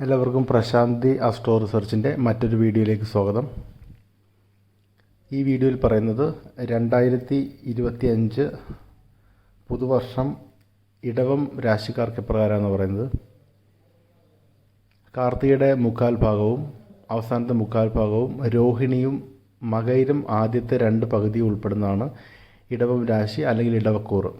എല്ലാവർക്കും പ്രശാന്തി അസ്ട്രോ റിസർച്ചിന്റെ മറ്റൊരു വീഡിയോയിലേക്ക് സ്വാഗതം. ഈ വീഡിയോയിൽ പറയുന്നത് രണ്ടായിരത്തി ഇരുപത്തി അഞ്ച് പുതുവർഷം ഇടവം രാശിക്കാർക്ക് എപ്രകാരമെന്ന് പറയുന്നത്. കാർത്തികയുടെ മുക്കാൽ ഭാഗവും അവസാനത്തെ മുക്കാൽ ഭാഗവും രോഹിണിയും മകയിലും ആദ്യത്തെ രണ്ട് പകുതി ഉൾപ്പെടുന്നതാണ് ഇടവം രാശി അല്ലെങ്കിൽ ഇടവക്കൂറ്.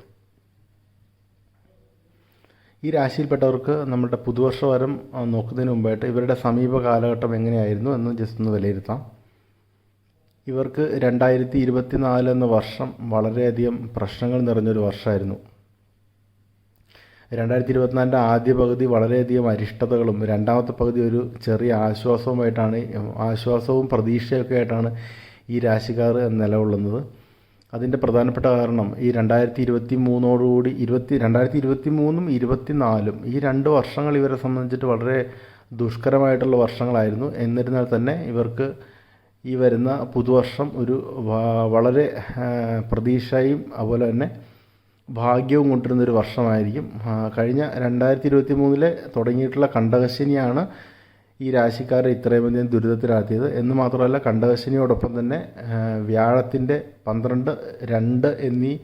ഈ രാശിയിൽപ്പെട്ടവർക്ക് നമ്മുടെ പുതുവർഷവരം നോക്കുന്നതിന് മുമ്പായിട്ട് ഇവരുടെ സമീപ കാലഘട്ടം എങ്ങനെയായിരുന്നു എന്ന് ജസ്റ്റ് ഒന്ന് വിലയിരുത്താം. ഇവർക്ക് രണ്ടായിരത്തി ഇരുപത്തി നാല് എന്ന വർഷം വളരെയധികം പ്രശ്നങ്ങൾ നിറഞ്ഞൊരു വർഷമായിരുന്നു രണ്ടായിരത്തി ഇരുപത്തിനാലിന്റെ ആദ്യ പകുതി വളരെയധികം അരിഷ്ടതകളും രണ്ടാമത്തെ പകുതി ഒരു ചെറിയ ആശ്വാസവുമായിട്ടാണ് ആശ്വാസവും പ്രതീക്ഷയൊക്കെ ആയിട്ടാണ് ഈ രാശിക്കാർ നിലകൊള്ളുന്നത്. അതിന്റെ പ്രധാനപ്പെട്ട കാരണം ഈ രണ്ടായിരത്തി ഇരുപത്തി മൂന്നോടുകൂടി ഇരുപത്തി രണ്ടായിരത്തി ഇരുപത്തി മൂന്നും ഇരുപത്തി നാലും ഈ രണ്ട് വർഷങ്ങൾ ഇവരെ സംബന്ധിച്ചിട്ട് വളരെ ദുഷ്കരമായിട്ടുള്ള വർഷങ്ങളായിരുന്നു. എന്നിരുന്നാൽ തന്നെ ഇവർക്ക് ഈ വരുന്ന പുതുവർഷം ഒരു വളരെ പ്രതീക്ഷയും അതുപോലെ തന്നെ ഭാഗ്യവും കൊണ്ടിരുന്ന ഒരു വർഷമായിരിക്കും. കഴിഞ്ഞ രണ്ടായിരത്തി ഇരുപത്തി മൂന്നിലെ തുടങ്ങിയിട്ടുള്ള കണ്ടകശനിയാണ് ഈ രാശിക്കാരെ ഇത്രയും അധികം ദുരിതത്തിലാത്തിയത്. എന്ന് മാത്രമല്ല കണ്ടകശനിയോടൊപ്പം തന്നെ വ്യാഴത്തിന്റെ പന്ത്രണ്ട് രണ്ട് എന്നീ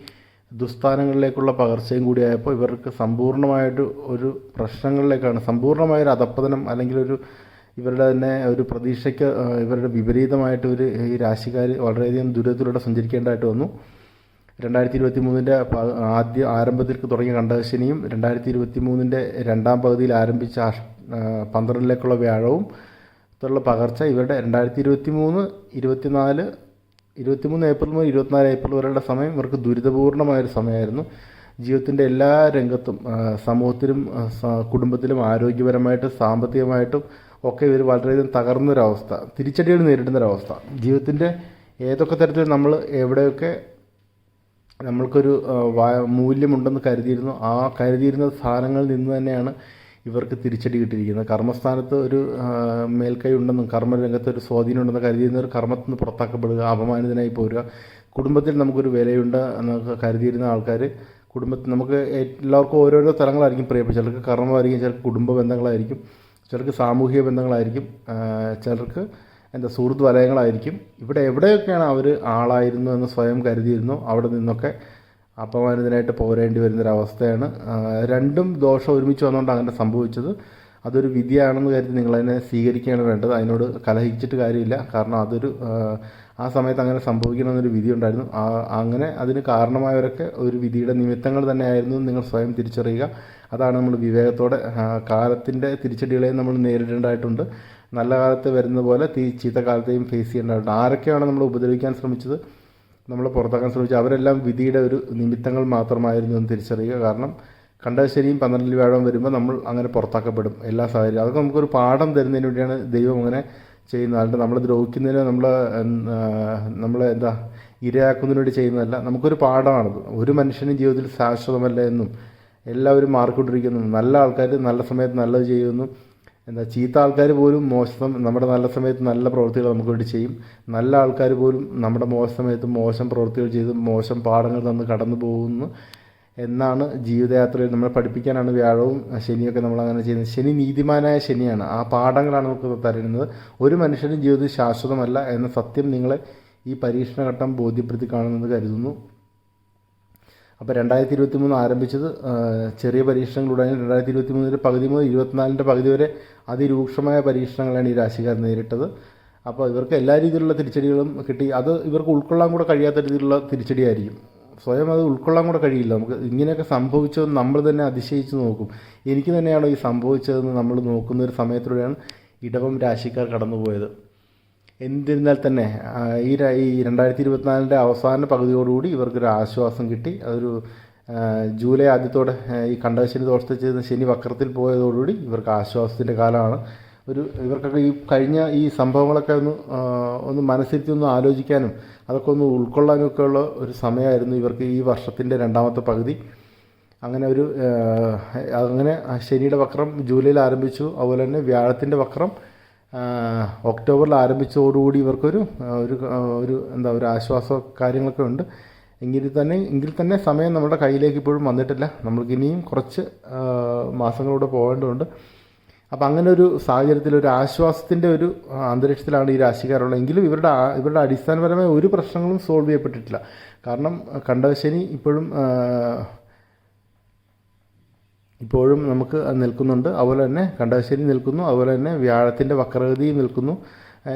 ദുസ്ഥാനങ്ങളിലേക്കുള്ള പകർച്ചയും കൂടിയായപ്പോൾ ഇവർക്ക് സമ്പൂർണമായിട്ട് ഒരു പ്രശ്നങ്ങളിലേക്കാണ് സമ്പൂർണമായൊരു അധപ്പതനം അല്ലെങ്കിൽ ഒരു ഇവരുടെ തന്നെ ഒരു പ്രതീക്ഷയ്ക്ക് ഇവരുടെ വിപരീതമായിട്ട് ഒരു ഈ രാശിക്കാർ വളരെയധികം ദുരിതത്തിലൂടെ സഞ്ചരിക്കേണ്ടതായിട്ട് വന്നു. രണ്ടായിരത്തി ഇരുപത്തി മൂന്നിന്റെ ആദ്യ ആരംഭത്തിൽ തുടങ്ങിയ കണ്ടകശനിയും രണ്ടായിരത്തി ഇരുപത്തി മൂന്നിന്റെ രണ്ടാം പകുതിയിൽ ആരംഭിച്ച പന്ത്രണ്ടിലേക്കുള്ള വ്യാഴവും ത്തുള്ള പകർച്ച ഇവരുടെ രണ്ടായിരത്തി ഇരുപത്തി മൂന്ന് ഇരുപത്തിനാല് ഇരുപത്തിമൂന്ന് ഏപ്രിൽ മുതൽ ഇരുപത്തിനാല് ഏപ്രിൽ വരെയുള്ള സമയം ഇവർക്ക് ദുരിതപൂർണമായൊരു സമയമായിരുന്നു. ജീവിതത്തിന്റെ എല്ലാ രംഗത്തും സമൂഹത്തിലും കുടുംബത്തിലും ആരോഗ്യപരമായിട്ടും സാമ്പത്തികമായിട്ടും ഒക്കെ ഇവർ വളരെയധികം തകർന്നൊരവസ്ഥ തിരിച്ചടികൾ നേരിടുന്നൊരവസ്ഥ. ജീവിതത്തിന്റെ ഏതൊക്കെ തരത്തിൽ നമ്മൾ എവിടെയൊക്കെ നമ്മൾക്കൊരു മൂല്യമുണ്ടെന്ന് കരുതിയിരുന്നു ആ കരുതിയിരുന്ന സാധനങ്ങളിൽ നിന്ന് തന്നെയാണ് ഇവർക്ക് തിരിച്ചടി കിട്ടിയിരിക്കുന്നത്. കർമ്മസ്ഥാനത്ത് ഒരു മേൽക്കൈ ഉണ്ടെന്നും കർമ്മരംഗത്ത് ഒരു സ്വാധീനം ഉണ്ടെന്ന് കരുതിയിരുന്നവർ കർമ്മത്തിൽ നിന്ന് പുറത്താക്കപ്പെടുക അപമാനിതനായി പോരുക. കുടുംബത്തിൽ നമുക്കൊരു വിലയുണ്ട് എന്നൊക്കെ കരുതിയിരുന്ന ആൾക്കാർ കുടുംബത്തിൽ നമുക്ക് എല്ലാവർക്കും ഓരോരോ തലങ്ങളായിരിക്കും പ്രിയപ്പെട്ട ചിലർക്ക് കർമ്മമായിരിക്കും ചിലർക്ക് കുടുംബ ബന്ധങ്ങളായിരിക്കും ചിലർക്ക് സാമൂഹിക ബന്ധങ്ങളായിരിക്കും ചിലർക്ക് എന്താ സുഹൃത്ത് വലയങ്ങളായിരിക്കും. ഇവിടെ എവിടെയൊക്കെയാണ് അവർ ആളായിരുന്നു എന്ന് സ്വയം കരുതിയിരുന്നു അവിടെ നിന്നൊക്കെ അപമാനിതനായിട്ട് പോരേണ്ടി വരുന്നൊരവസ്ഥയാണ്. രണ്ടും ദോഷം ഒരുമിച്ച് വന്നുകൊണ്ട് അങ്ങനെ സംഭവിച്ചത്. അതൊരു വിധിയാണെന്ന് കരുതി നിങ്ങളതിനെ സ്വീകരിക്കുകയാണ് വേണ്ടത്. അതിനോട് കലഹിച്ചിട്ട് കാര്യമില്ല. കാരണം അതൊരു ആ, സമയത്ത് അങ്ങനെ സംഭവിക്കണമെന്നൊരു വിധി ഉണ്ടായിരുന്നു അങ്ങനെ അതിന് കാരണമായവരൊക്കെ ഒരു വിധിയുടെ നിമിത്തങ്ങൾ തന്നെയായിരുന്നു നിങ്ങൾ സ്വയം തിരിച്ചറിയുക. അതാണ് നമ്മൾ വിവേകത്തോടെ കാലത്തിന്റെ തിരിച്ചടികളെയും നമ്മൾ നേരിടേണ്ടതായിട്ടുണ്ട്. നല്ല കാലത്ത് വരുന്ന പോലെ ചീത്ത കാലത്തെയും ഫേസ് ചെയ്യേണ്ടതായിട്ടുണ്ട്. ആരൊക്കെയാണ് നമ്മൾ ഉപദ്രവിക്കാൻ ശ്രമിച്ചത്? നമ്മൾ പുറത്താക്കാൻ ശ്രമിച്ചു. അവരെല്ലാം വിധിയുടെ ഒരു നിമിത്തങ്ങൾ മാത്രമായിരുന്നു എന്ന് തിരിച്ചറിയുക. കാരണം കണ്ടശരിയും പന്ത്രണ്ടിൽ വ്യാഴം വരുമ്പോൾ നമ്മൾ അങ്ങനെ പുറത്താക്കപ്പെടും എല്ലാ സാഹചര്യം അതൊക്കെ നമുക്കൊരു പാഠം തരുന്നതിന് വേണ്ടിയാണ് ദൈവം അങ്ങനെ ചെയ്യുന്നത്. അല്ലാണ്ട് നമ്മൾ ദ്രോഹിക്കുന്നതിന് നമ്മൾ നമ്മളെ എന്താ ഇരയാക്കുന്നതിന് വേണ്ടി ചെയ്യുന്നതല്ല. നമുക്കൊരു പാഠമാണത്. ഒരു മനുഷ്യനും ജീവിതത്തിൽ ശാശ്വതമല്ല എന്നും എല്ലാവരും മാറിക്കൊണ്ടിരിക്കുന്നു. നല്ല ആൾക്കാർ നല്ല സമയത്ത് നല്ലത് ചെയ്യുന്നു. എന്താ ചീത്ത ആൾക്കാർ പോലും മോശം നമ്മുടെ നല്ല സമയത്ത് നല്ല പ്രവൃത്തികൾ നമുക്ക് വേണ്ടി ചെയ്യും. നല്ല ആൾക്കാർ പോലും നമ്മുടെ മോശം സമയത്ത് മോശം പ്രവൃത്തികൾ ചെയ്ത് മോശം പാഠങ്ങൾ തന്ന് കടന്നു പോകുന്നു എന്നാണ് ജീവിതയാത്രയിൽ നമ്മളെ പഠിപ്പിക്കാനാണ് വ്യാഴവും ശനിയൊക്കെ നമ്മൾ അങ്ങനെ ചെയ്യുന്നത്. ശനി നീതിമാനായ ശനിയാണ്. ആ പാഠങ്ങളാണ് നമുക്ക് തരുന്നത് ഒരു മനുഷ്യനും ജീവിതം ശാശ്വതമല്ല എന്ന സത്യം നിങ്ങളെ ഈ പരീക്ഷണഘട്ടം ബോധ്യപ്പെടുത്തി കാണുമെന്ന് കരുതുന്നു. അപ്പോൾ രണ്ടായിരത്തി ഇരുപത്തി മൂന്ന് ആരംഭിച്ചത് ചെറിയ പരീക്ഷണങ്ങളിലൂടെ രണ്ടായിരത്തി ഇരുപത്തി മൂന്നിന്റെ പകുതി മുതൽ ഇരുപത്തിനാലിന്റെ പകുതി വരെ അതിരൂക്ഷമായ പരീക്ഷണങ്ങളാണ് ഈ രാശിക്കാർ നേരിട്ടത്. അപ്പോൾ ഇവർക്ക് എല്ലാ രീതിയിലുള്ള തിരിച്ചടികളും കിട്ടി. അത് ഇവർക്ക് ഉൾക്കൊള്ളാൻ കൂടെ കഴിയാത്ത രീതിയിലുള്ള തിരിച്ചടിയായിരിക്കും. സ്വയം അത് ഉൾക്കൊള്ളാൻ കൂടെ കഴിയില്ല. നമുക്ക് ഇങ്ങനെയൊക്കെ സംഭവിച്ചതെന്ന് നമ്മൾ തന്നെ അതിശയിച്ച് നോക്കും. എനിക്ക് തന്നെയാണോ ഈ സംഭവിച്ചതെന്ന് നമ്മൾ നോക്കുന്ന ഒരു സമയത്തിലൂടെയാണ് ഇടവം രാശിക്കാർ കടന്നുപോയത്. എന്നിരുന്നാൽ തന്നെ ഈ രണ്ടായിരത്തി ഇരുപത്തിനാലിന്റെ അവസാന പകുതിയോടുകൂടി ഇവർക്കൊരു ആശ്വാസം കിട്ടി. അതൊരു ജൂലൈ ആദ്യത്തോടെ ഈ കണ്ടശനി ദോഷത്തെ ചെയ്യുന്ന ശനി വക്രത്തിൽ പോയതോടുകൂടി ഇവർക്ക് ആശ്വാസത്തിന്റെ കാലമാണ്. ഒരു ഇവർക്കൊക്കെ ഈ കഴിഞ്ഞ ഈ സംഭവങ്ങളൊക്കെ ഒന്ന് ഒന്ന് മനസ്സിരുത്തി ഒന്ന് ആലോചിക്കാനും അതൊക്കെ ഒന്ന് ഉൾക്കൊള്ളാനും ഉള്ള ഒരു സമയമായിരുന്നു ഇവർക്ക് ഈ വർഷത്തിന്റെ രണ്ടാമത്തെ പകുതി. അങ്ങനെ ഒരു അങ്ങനെ ശനിയുടെ വക്രം ജൂലൈയിൽ ആരംഭിച്ചു. അതുപോലെ തന്നെ വ്യാഴത്തിന്റെ വക്രം ഒക്ടോബറിൽ ആരംഭിച്ചതോടുകൂടി ഇവർക്കൊരു ഒരു ഒരു എന്താ ഒരു ആശ്വാസ കാര്യങ്ങളൊക്കെ ഉണ്ട്. എങ്കിൽ തന്നെ എങ്കിൽ തന്നെ സമയം നമ്മുടെ കയ്യിലേക്ക് ഇപ്പോഴും വന്നിട്ടില്ല. നമ്മൾക്ക് ഇനിയും കുറച്ച് മാസങ്ങളൂടെ പോകേണ്ടതുണ്ട്. അപ്പം അങ്ങനെ ഒരു സാഹചര്യത്തിൽ ഒരു ആശ്വാസത്തിന്റെ ഒരു അന്തരീക്ഷത്തിലാണ് ഈ രാശിക്കാരുള്ളത്. എങ്കിലും ഇവരുടെ ഇവരുടെ അടിസ്ഥാനപരമായ ഒരു പ്രശ്നങ്ങളും സോൾവ് ചെയ്യപ്പെട്ടിട്ടില്ല. കാരണം കണ്ടവശനി ഇപ്പോഴും ഇപ്പോഴും നമുക്ക് നിൽക്കുന്നുണ്ട്. അതുപോലെ തന്നെ കണ്ടകശ്ശേരി നിൽക്കുന്നു. അതുപോലെ തന്നെ വ്യാഴത്തിന്റെ വക്രഗതിയും നിൽക്കുന്നു.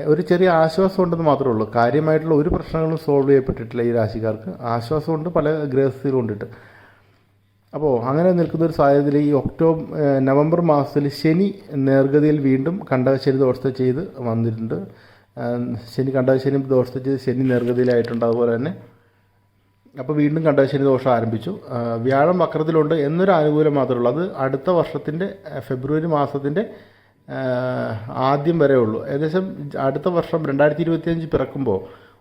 ഒരു ചെറിയ ആശ്വാസം ഉണ്ടെന്ന് മാത്രമേ ഉള്ളൂ. കാര്യമായിട്ടുള്ള ഒരു പ്രശ്നങ്ങളും സോൾവ് ചെയ്യപ്പെട്ടിട്ടില്ല ഈ രാശിക്കാർക്ക്. ആശ്വാസമുണ്ട് പല ഗ്രഹസ്ഥിതികളും കൊണ്ടിട്ട് അപ്പോൾ അങ്ങനെ നിൽക്കുന്ന ഒരു സാഹചര്യത്തിൽ ഈ ഒക്ടോബർ നവംബർ മാസത്തിൽ ശനി നേർഗതിയിൽ വീണ്ടും കണ്ടകശ്ശേരി ദോഷത്തെ ചെയ്ത് വന്നിട്ടുണ്ട്. ശനി കണ്ടകശ്ശേരി ദോഷത്തെ ചെയ്ത് ശനി നേർഗതിയിലായിട്ടുണ്ട്. അതുപോലെ തന്നെ അപ്പോൾ വീണ്ടും കണ്ടശനി ദോഷം ആരംഭിച്ചു. വ്യാഴം വക്രത്തിലുണ്ട് എന്നൊരു ആനുകൂല്യം മാത്രമേ ഉള്ളൂ. അത് അടുത്ത വർഷത്തിന്റെ ഫെബ്രുവരി മാസത്തിന്റെ ആദ്യം വരെ ഉള്ളൂ. ഏകദേശം അടുത്ത വർഷം രണ്ടായിരത്തി ഇരുപത്തിയഞ്ച് പിറക്കുമ്പോൾ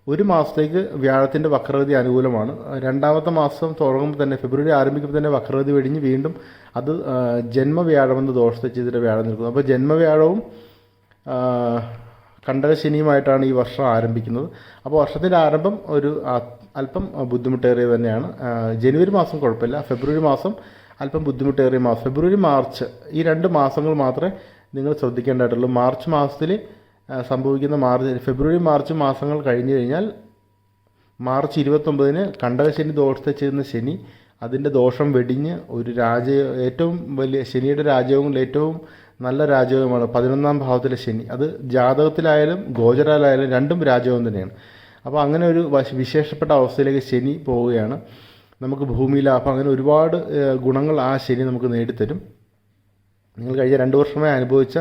ഒരു മാസത്തേക്ക് വ്യാഴത്തിന്റെ വക്രഗതി അനുകൂലമാണ് രണ്ടാമത്തെ മാസം തുടങ്ങുമ്പോൾ തന്നെ ഫെബ്രുവരി ആരംഭിക്കുമ്പോൾ തന്നെ വക്രഗതി വെടിഞ്ഞ് വീണ്ടും അത് ജന്മവ്യാഴമെന്ന് ദോഷത്തെ ചെയ്തിട്ട് വ്യാഴം നിൽക്കുന്നു. അപ്പോൾ ജന്മവ്യാഴവും ആ, കണ്ടകശനിയുമായിട്ടാണ് ഈ വർഷം ആരംഭിക്കുന്നത്. അപ്പോൾ വർഷത്തിന്റെ ആരംഭം ഒരു അല്പം ബുദ്ധിമുട്ടേറിയ തന്നെയാണ്. ജനുവരി മാസം കുഴപ്പമില്ല. ഫെബ്രുവരി മാസം അല്പം ബുദ്ധിമുട്ടേറിയ മാസം. ഫെബ്രുവരി മാർച്ച് ഈ രണ്ട് മാസങ്ങൾ മാത്രമേ നിങ്ങൾ ശ്രദ്ധിക്കേണ്ടതായിട്ടുള്ളൂ. മാർച്ച് മാസത്തിൽ സംഭവിക്കുന്ന മാർച്ച് ഫെബ്രുവരി മാർച്ച് മാസങ്ങൾ കഴിഞ്ഞു കഴിഞ്ഞാൽ മാർച്ച് ഇരുപത്തൊമ്പതിന് കണ്ടകശനി ദോഷത്തെ ചെയ്യുന്ന ശനി അതിന്റെ ദോഷം വെടിഞ്ഞ് ഒരു രാജ ഏറ്റവും വലിയ ശനിയുടെ രാജയോഗങ്ങളിൽ ഏറ്റവും നല്ല രാജയോഗമാണ്. പതിനൊന്നാം ഭാവത്തിലെ ശനി. അത് ജാതകത്തിലായാലും ഗോചരാലായാലും രണ്ടും രാജയോഗം തന്നെയാണ്. അപ്പോൾ അങ്ങനെ ഒരു വശ- വിശേഷപ്പെട്ട അവസ്ഥയിലേക്ക് ശനി പോവുകയാണ്. നമുക്ക് ഭൂമി ലാഭം അങ്ങനെ ഒരുപാട് ഗുണങ്ങൾ ആ ശനി നമുക്ക് നേടിത്തരും. നിങ്ങൾ കഴിഞ്ഞ രണ്ട് വർഷമായി അനുഭവിച്ച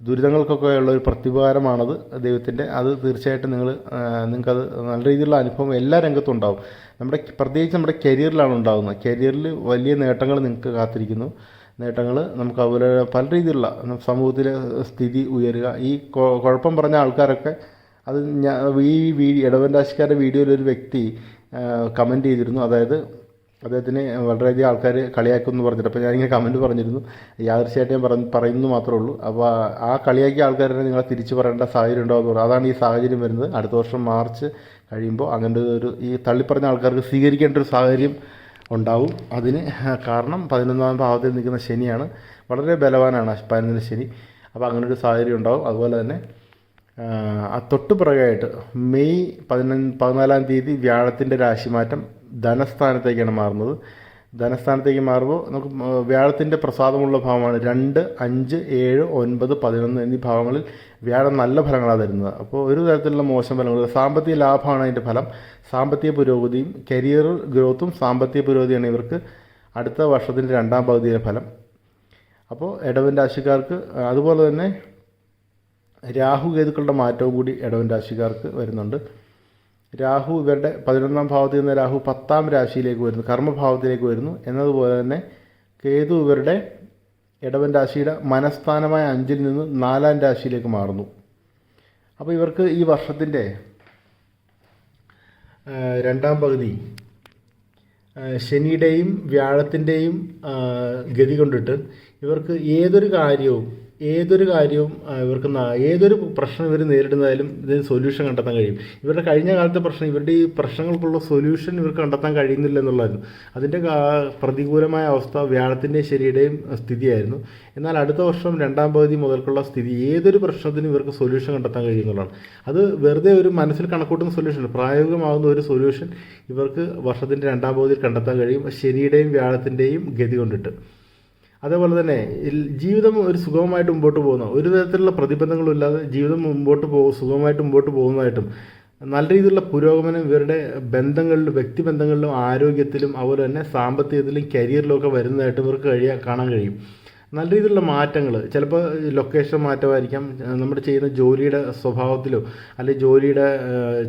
ദുരിതങ്ങൾക്കൊക്കെയുള്ള ഒരു പ്രത്യുപകാരമാണത് ദൈവത്തിന്റെ അത് തീർച്ചയായിട്ടും നിങ്ങൾ നിങ്ങൾക്കത് നല്ല രീതിയിലുള്ള അനുഭവം എല്ലാ രംഗത്തും ഉണ്ടാവും. നമ്മുടെ പ്രത്യേകിച്ച് നമ്മുടെ കരിയറിലാണ് ഉണ്ടാകുന്നത് കരിയറിൽ വലിയ നേട്ടങ്ങൾ നിങ്ങൾക്ക് കാത്തിരിക്കുന്നു. നേട്ടങ്ങൾ നമുക്ക് അതുപോലെ പല രീതിയിലുള്ള സമൂഹത്തിലെ സ്ഥിതി ഉയരുക. ഈ കുഴപ്പം പറഞ്ഞ ആൾക്കാരൊക്കെ അത് ഞാൻ ഈ വീഡിയോ ഇടവൻ രാശിക്കാരുടെ വീഡിയോയിൽ ഒരു വ്യക്തി കമന്റ് ചെയ്തിരുന്നു. അതായത് അദ്ദേഹത്തിന് വളരെയധികം ആൾക്കാർ കളിയാക്കുമെന്ന് പറഞ്ഞിട്ട് അപ്പോൾ ഞാനിങ്ങനെ കമന്റ് പറഞ്ഞിരുന്നു. യാദൃശ്യമായിട്ട് ഞാൻ പറഞ്ഞു പറയുന്നു മാത്രമേ ഉള്ളൂ. അപ്പോൾ ആ- ആ കളിയാക്കിയ ആൾക്കാരെ നിങ്ങൾ തിരിച്ചു പറയേണ്ട സാഹചര്യം ഉണ്ടാകുമെന്ന് പറഞ്ഞു അതാണ് ഈ സാഹചര്യം വരുന്നത്. അടുത്ത വർഷം മാർച്ച് കഴിയുമ്പോൾ അങ്ങനത്തെ ഒരു ഈ തള്ളിപ്പറഞ്ഞ ആൾക്കാർക്ക് സ്വീകരിക്കേണ്ട ഒരു സാഹചര്യം ഉണ്ടാവും. അതിന് കാരണം പതിനൊന്നാം ഭാവത്തിൽ നിൽക്കുന്ന ശനിയാണ്. വളരെ ബലവാനാണ് പതിനൊന്നിന് ശനി. അപ്പോൾ അങ്ങനെ ഒരു സാഹചര്യം ഉണ്ടാവും. അതുപോലെ തന്നെ തൊട്ട് പിറകായിട്ട് മെയ് പതിനൊന്ന് പതിനാലാം തീയതി വ്യാഴത്തിന്റെ രാശിമാറ്റം ധനസ്ഥാനത്തേക്കാണ് മാറുന്നത്. ധനസ്ഥാനത്തേക്ക് മാറുമ്പോൾ നമുക്ക് വ്യാഴത്തിന്റെ പ്രസാദമുള്ള ഭാവമാണ് രണ്ട് അഞ്ച് ഏഴ് ഒൻപത് പതിനൊന്ന് എന്നീ ഭാവങ്ങളിൽ വ്യാഴം നല്ല ഫലങ്ങളാണ് തരുന്നത്. അപ്പോൾ ഒരു തരത്തിലുള്ള മോശം ഫലങ്ങൾ സാമ്പത്തിക ലാഭമാണ് അതിന്റെ ഫലം. സാമ്പത്തിക പുരോഗതിയും കരിയർ ഗ്രോത്തും സാമ്പത്തിക പുരോഗതിയാണ് ഇവർക്ക് അടുത്ത വർഷത്തിന്റെ രണ്ടാം പകുതിയിലെ ഫലം. അപ്പോൾ ഇടവൻ രാശിക്കാർക്ക് അതുപോലെ തന്നെ രാഹു കേതുക്കളുടെ മാറ്റവും കൂടി ഇടവൻ രാശിക്കാർക്ക് വരുന്നുണ്ട്. രാഹു ഇവരുടെ പതിനൊന്നാം ഭാവത്തിൽ നിന്ന് രാഹു പത്താം രാശിയിലേക്ക് വരുന്നു. കർമ്മഭാവത്തിലേക്ക് വരുന്നു. എന്നതുപോലെ തന്നെ കേതു ഇവരുടെ ഇടവൻ രാശിയുടെ മനസ്ഥാനമായ അഞ്ചിൽ നിന്ന് നാലാം രാശിയിലേക്ക് മാറുന്നു. അപ്പോൾ ഇവർക്ക് ഈ വർഷത്തിന്റെ രണ്ടാം പകുതി ശനിയുടെയും വ്യാഴത്തിന്റെയും ഗതി കൊണ്ടിട്ട് ഇവർക്ക് ഏതൊരു കാര്യവും ഏതൊരു കാര്യവും ഇവർക്ക് ഏതൊരു പ്രശ്നം ഇവർ നേരിടുന്നതായാലും ഇതിന് സൊല്യൂഷൻ കണ്ടെത്താൻ കഴിയും. ഇവരുടെ കഴിഞ്ഞ കാലത്തെ പ്രശ്നം ഇവരുടെ ഈ പ്രശ്നങ്ങൾക്കുള്ള സൊല്യൂഷൻ ഇവർക്ക് കണ്ടെത്താൻ കഴിയുന്നില്ല എന്നുള്ളതായിരുന്നു. അതിന്റെ പ്രതികൂലമായ അവസ്ഥ വ്യാഴത്തിന്റെയും ശരിയുടെയും സ്ഥിതിയായിരുന്നു. എന്നാൽ അടുത്ത വർഷം രണ്ടാം പകുതി മുതൽക്കുള്ള സ്ഥിതി ഏതൊരു പ്രശ്നത്തിനും ഇവർക്ക് സൊല്യൂഷൻ കണ്ടെത്താൻ കഴിയുന്നുള്ളതാണ് അത് വെറുതെ ഒരു മനസ്സിൽ കണക്കൂട്ടുന്ന സൊല്യൂഷൻ പ്രായോഗികമാകുന്ന ഒരു സൊല്യൂഷൻ ഇവർക്ക് വർഷത്തിന്റെ രണ്ടാം പകുതിയിൽ കണ്ടെത്താൻ കഴിയും ശരിയുടെയും വ്യാഴത്തിന്റെയും ഗതി കൊണ്ടിട്ട്. അതേപോലെ തന്നെ ജീവിതം ഒരു സുഖമായിട്ട് മുമ്പോട്ട് പോകുന്ന. ഒരു തരത്തിലുള്ള പ്രതിബന്ധങ്ങളും ഇല്ലാതെ ജീവിതം മുമ്പോട്ട് പോകും സുഖമായിട്ട് മുമ്പോട്ട് പോകുന്നതായിട്ടും നല്ല രീതിയിലുള്ള പുരോഗമനം ഇവരുടെ ബന്ധങ്ങളിലും വ്യക്തിബന്ധങ്ങളിലും ആരോഗ്യത്തിലും അതുപോലെ തന്നെ സാമ്പത്തികത്തിലും കരിയറിലും ഒക്കെ വരുന്നതായിട്ട് ഇവർക്ക് കഴിയാൻ കാണാൻ കഴിയും. നല്ല രീതിയിലുള്ള മാറ്റങ്ങൾ. ചിലപ്പോൾ ലൊക്കേഷൻ മാറ്റമായിരിക്കാം. നമ്മൾ ചെയ്യുന്ന ജോലിയുടെ സ്വഭാവത്തിലോ അല്ലെങ്കിൽ ജോലിയുടെ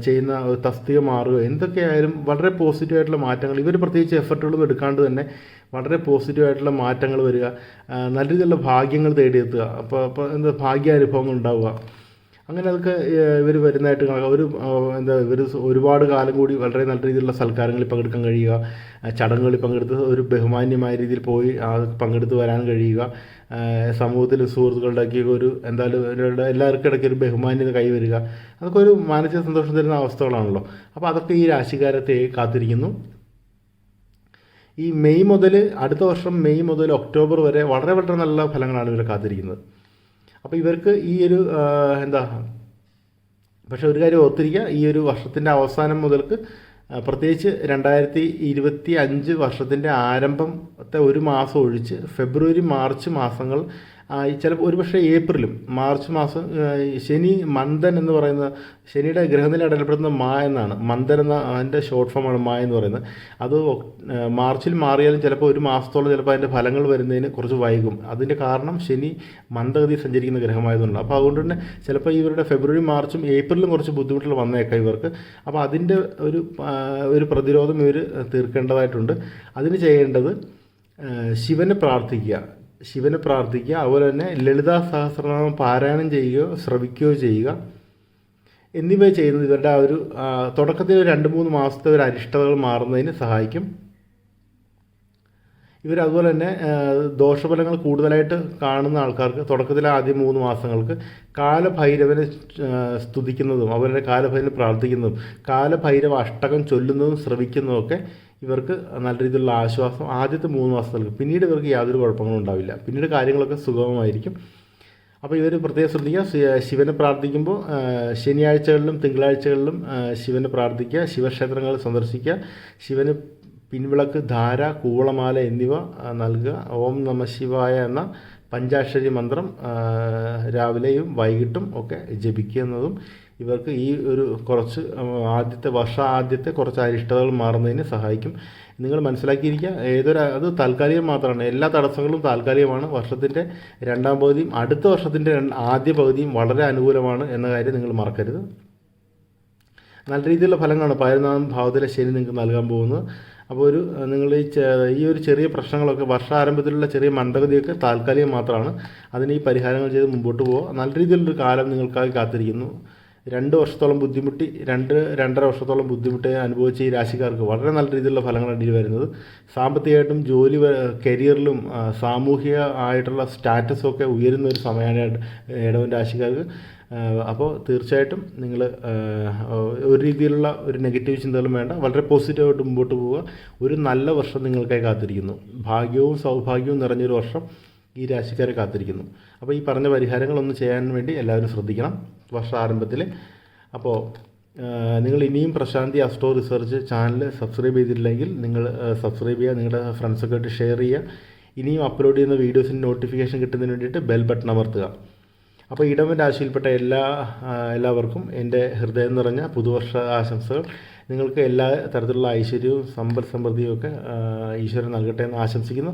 ചെയ്യുന്ന തസ്തിക മാറുകയോ എന്തൊക്കെയായാലും വളരെ പോസിറ്റീവായിട്ടുള്ള മാറ്റങ്ങൾ ഇവർ പ്രത്യേകിച്ച് എഫർട്ടുകളൊന്നും എടുക്കാണ്ട് തന്നെ വളരെ പോസിറ്റീവായിട്ടുള്ള മാറ്റങ്ങൾ വരിക നല്ല രീതിയിലുള്ള ഭാഗ്യങ്ങൾ തേടിയെത്തുക. അപ്പോൾ അപ്പോൾ എന്താ ഭാഗ്യാനുഭവങ്ങൾ ഉണ്ടാവുക? അങ്ങനെ അതൊക്കെ ഇവർ വരുന്നതായിട്ട് കാണാം. ഒരു എന്താ ഇവർ ഒരുപാട് കാലം കൂടി വളരെ നല്ല രീതിയിലുള്ള സൽക്കാരങ്ങളിൽ പങ്കെടുക്കാൻ കഴിയുക. ചടങ്ങുകളിൽ പങ്കെടുത്ത് ഒരു ബഹുമാന്യമായ രീതിയിൽ പോയി പങ്കെടുത്ത് വരാൻ കഴിയുക. സമൂഹത്തിൽ സുഹൃത്തുക്കളുടെ ഒരു എന്തായാലും എല്ലാവർക്കും ഇടയ്ക്ക് ഒരു ബഹുമാന്യത കൈവരിക അതൊക്കെ ഒരു മാനസിക സന്തോഷം തരുന്ന അവസ്ഥകളാണല്ലോ. അപ്പോൾ അതൊക്കെ ഈ രാശിക്കാരത്തെ കാത്തിരിക്കുന്നു. ഈ മെയ് മുതൽ അടുത്ത വർഷം മെയ് മുതൽ ഒക്ടോബർ വരെ വളരെ വളരെ നല്ല ഫലങ്ങളാണ് ഇവരെ കാത്തിരിക്കുന്നത്. അപ്പോൾ ഇവർക്ക് ഈ ഒരു എന്താ പക്ഷെ ഒരു കാര്യം ഓർത്തിരിക്കുക ഈ ഒരു വർഷത്തിന്റെ അവസാനം മുതൽക്ക് പ്രത്യേകിച്ച് രണ്ടായിരത്തി ഇരുപത്തി അഞ്ച് വർഷത്തിന്റെ ആരംഭത്തെ ഒരു മാസം ഒഴിച്ച് ഫെബ്രുവരി മാർച്ച് മാസങ്ങൾ ചിലപ്പോൾ ഒരുപക്ഷെ ഏപ്രിലും മാർച്ച് മാസം ശനി മന്ദൻ എന്ന് പറയുന്ന ശനിയുടെ ഗ്രഹനില അടയാളപ്പെടുന്ന മാ എന്നാണ്. മന്ദൻ എന്ന അതിന്റെ ഷോർട്ട് ഫോമാണ് മാ എന്ന് പറയുന്നത്. അത് മാർച്ചിൽ മാറിയാലും ചിലപ്പോൾ ഒരു മാസത്തോളം ചിലപ്പോൾ അതിന്റെ ഫലങ്ങൾ വരുന്നതിന് കുറച്ച് വൈകും. അതിന്റെ കാരണം ശനി മന്ദഗതി സഞ്ചരിക്കുന്ന ഗ്രഹമായതുകൊണ്ട് അപ്പോൾ അതുകൊണ്ട് തന്നെ ചിലപ്പോൾ ഇവരുടെ ഫെബ്രുവരി മാർച്ചും ഏപ്രിലും കുറച്ച് ബുദ്ധിമുട്ടുകൾ വന്നേക്കാം ഇവർക്ക്. അപ്പോൾ അതിന്റെ ഒരു ഒരു പ്രതിരോധം ഇവർ തീർക്കേണ്ടതായിട്ടുണ്ട്. അതിന് ചെയ്യേണ്ടത് ശിവനെ പ്രാർത്ഥിക്കുക. ശിവനെ പ്രാർത്ഥിക്കുക അതുപോലെ തന്നെ ലളിതാ സഹസ്രനാമം പാരായണം ചെയ്യുകയോ ശ്രവിക്കുകയോ ചെയ്യുക. എന്നിവ ചെയ്യുന്നത് ഇവരുടെ ആ ഒരു തുടക്കത്തിൽ ഒരു രണ്ട് മൂന്ന് മാസത്തെ ഒരു അരിഷ്ടതകൾ മാറുന്നതിന് സഹായിക്കും. ഇവർ അതുപോലെ തന്നെ ദോഷഫലങ്ങൾ കൂടുതലായിട്ട് കാണുന്ന ആൾക്കാർക്ക് തുടക്കത്തിൽ ആദ്യ മൂന്ന് മാസങ്ങൾക്ക് കാലഭൈരവനെ സ്തുതിക്കുന്നതും സ്തുതിക്കുന്നതും അവരുടെ കാലഭൈരവനെ പ്രാർത്ഥിക്കുന്നതും കാലഭൈരവ അഷ്ടകം ചൊല്ലുന്നതും ശ്രവിക്കുന്നതും ഒക്കെ ഇവർക്ക് നല്ല രീതിയിലുള്ള ആശ്വാസം ആദ്യത്തെ മൂന്ന് മാസം നൽകും പിന്നീട് ഇവർക്ക് യാതൊരു കുഴപ്പങ്ങളും ഉണ്ടാവില്ല. പിന്നീട് കാര്യങ്ങളൊക്കെ സുഗമമായിരിക്കും. അപ്പോൾ ഇവർ പ്രത്യേകം ശ്രദ്ധിക്കുക. ശിവനെ പ്രാർത്ഥിക്കുമ്പോൾ ശനിയാഴ്ചകളിലും തിങ്കളാഴ്ചകളിലും ശിവനെ പ്രാർത്ഥിക്കുക. ശിവക്ഷേത്രങ്ങൾ സന്ദർശിക്കുക. ശിവന് പിൻവിളക്ക് ധാര കൂവളമാല എന്നിവ നൽകുക. ഓം നമ ശിവായ എന്ന പഞ്ചാക്ഷരി മന്ത്രം രാവിലെയും വൈകിട്ടും ഒക്കെ ജപിക്കുന്നതും ഇവർക്ക് ഈ ഒരു കുറച്ച് ആദ്യത്തെ വർഷ ആദ്യത്തെ കുറച്ച് അരിഷ്ടതകൾ മാറുന്നതിന് സഹായിക്കും. നിങ്ങൾ മനസ്സിലാക്കിയിരിക്കുക ഏതൊരു അത് താൽക്കാലികം മാത്രമാണ്. എല്ലാ തടസ്സങ്ങളും താൽക്കാലികമാണ്. വർഷത്തിന്റെ രണ്ടാം പകുതിയും അടുത്ത വർഷത്തിന്റെ ആദ്യ പകുതിയും വളരെ അനുകൂലമാണ് എന്ന കാര്യം നിങ്ങൾ മറക്കരുത്. നല്ല രീതിയിലുള്ള ഫലങ്ങളാണ് പതിനൊന്നാം ഭാവത്തിലെ ശനി നിങ്ങൾക്ക് നൽകാൻ പോകുന്നത്. അപ്പോൾ ഒരു നിങ്ങൾ ഈ ഈ ഒരു ചെറിയ പ്രശ്നങ്ങളൊക്കെ വർഷാരംഭത്തിലുള്ള ചെറിയ മന്ദഗതിയൊക്കെ താൽക്കാലികം മാത്രമാണ്. അതിന് ഈ പരിഹാരങ്ങൾ ചെയ്ത് മുമ്പോട്ട് പോകുക നല്ല രീതിയിലുള്ളൊരു കാലം നിങ്ങൾക്കായി കാത്തിരിക്കുന്നു. രണ്ട് വർഷത്തോളം ബുദ്ധിമുട്ടി രണ്ട് രണ്ടര വർഷത്തോളം ബുദ്ധിമുട്ട് അനുഭവിച്ച ഈ രാശിക്കാർക്ക് വളരെ നല്ല രീതിയിലുള്ള ഫലങ്ങളാണ് ഇതിൽ വരുന്നത്. സാമ്പത്തികമായിട്ടും ജോലി കരിയറിലും സാമൂഹിക ആയിട്ടുള്ള സ്റ്റാറ്റസും ഒക്കെ ഉയരുന്ന ഒരു സമയമാണ് ഇടവൻ രാശിക്കാർക്ക്. അപ്പോൾ തീർച്ചയായിട്ടും നിങ്ങൾ ഒരു രീതിയിലുള്ള ഒരു നെഗറ്റീവ് ചിന്തകളും വേണ്ട. വളരെ പോസിറ്റീവായിട്ട് മുമ്പോട്ട് പോവുക. ഒരു നല്ല വർഷം നിങ്ങൾക്കായി കാത്തിരിക്കുന്നു. ഭാഗ്യവും സൗഭാഗ്യവും നിറഞ്ഞൊരു വർഷം. ഈ രാശിക്കാരെ കാത്തിരിക്കുന്നു. അപ്പോൾ ഈ പറഞ്ഞ പരിഹാരങ്ങളൊന്നും ചെയ്യാൻ വേണ്ടി എല്ലാവരും ശ്രദ്ധിക്കണം. വർഷാരംഭത്തിൽ അപ്പോൾ നിങ്ങൾ ഇനിയും Prashanthi astro research channel subscribe ചെയ്തിട്ടില്ലെങ്കിൽ നിങ്ങൾ സബ്സ്ക്രൈബ് ചെയ്യുക. നിങ്ങളുടെ ഫ്രണ്ട്സൊക്കെ ആയിട്ട് ഷെയർ ചെയ്യുക. ഇനിയും അപ്ലോഡ് ചെയ്യുന്ന വീഡിയോസിന് നോട്ടിഫിക്കേഷൻ കിട്ടുന്നതിന് വേണ്ടിയിട്ട് ബെൽ ബട്ടൺ അമർത്തുക. അപ്പോൾ ഇടവൻ രാശിയിൽപ്പെട്ട എല്ലാ എല്ലാവർക്കും എന്റെ ഹൃദയം നിറഞ്ഞ പുതുവർഷ ആശംസകൾ. നിങ്ങൾക്ക് എല്ലാ തരത്തിലുള്ള ഐശ്വര്യവും സമ്പൽ സമൃദ്ധിയും ഒക്കെ ഈശ്വരൻ നൽകട്ടെ എന്ന് ആശംസിക്കുന്നു.